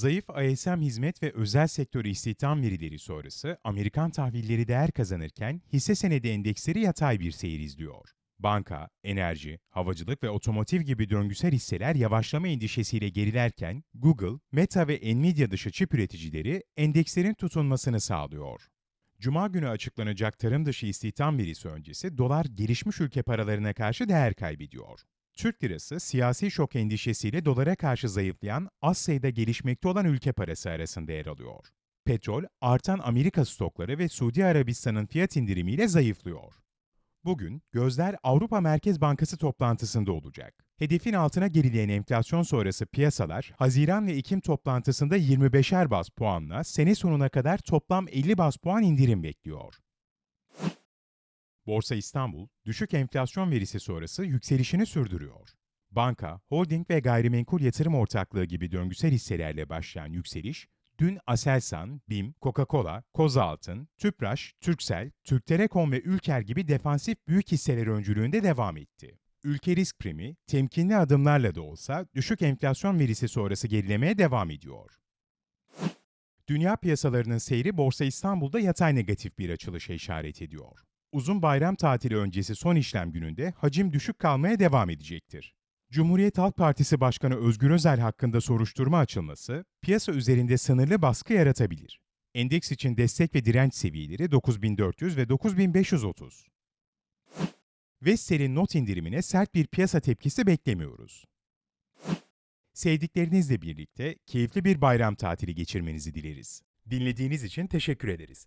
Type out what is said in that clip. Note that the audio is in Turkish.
Zayıf ISM hizmet ve özel sektör istihdam verileri sonrası Amerikan tahvilleri değer kazanırken hisse senedi endeksleri yatay bir seyir izliyor. Banka, enerji, havacılık ve otomotiv gibi döngüsel hisseler yavaşlama endişesiyle gerilerken Google, Meta ve Nvidia dışı çip üreticileri endekslerin tutunmasını sağlıyor. Cuma günü açıklanacak tarım dışı istihdam verisi öncesi dolar gelişmiş ülke paralarına karşı değer kaybediyor. Türk lirası siyasi şok endişesiyle dolara karşı zayıflayan az sayıda gelişmekte olan ülke parası arasında yer alıyor. Petrol, artan Amerika stokları ve Suudi Arabistan'ın fiyat indirimiyle zayıflıyor. Bugün gözler Avrupa Merkez Bankası toplantısında olacak. Hedefin altına gerileyen enflasyon sonrası piyasalar, Haziran ve Ekim toplantısında 25'er bas puanla sene sonuna kadar toplam 50 bas puan indirim bekliyor. Borsa İstanbul, düşük enflasyon verisi sonrası yükselişini sürdürüyor. Banka, holding ve gayrimenkul yatırım ortaklığı gibi döngüsel hisselerle başlayan yükseliş, dün Aselsan, BİM, Coca-Cola, Kozaltın, Tüpraş, Türksel, Türk Telekom ve Ülker gibi defansif büyük hisseler öncülüğünde devam etti. Ülke risk primi, temkinli adımlarla da olsa düşük enflasyon verisi sonrası gerilemeye devam ediyor. Dünya piyasalarının seyri Borsa İstanbul'da yatay negatif bir açılışa işaret ediyor. Uzun bayram tatili öncesi son işlem gününde hacim düşük kalmaya devam edecektir. Cumhuriyet Halk Partisi Başkanı Özgür Özel hakkında soruşturma açılması, piyasa üzerinde sınırlı baskı yaratabilir. Endeks için destek ve direnç seviyeleri 9400 ve 9530. Vestel'in not indirimine sert bir piyasa tepkisi beklemiyoruz. Sevdiklerinizle birlikte keyifli bir bayram tatili geçirmenizi dileriz. Dinlediğiniz için teşekkür ederiz.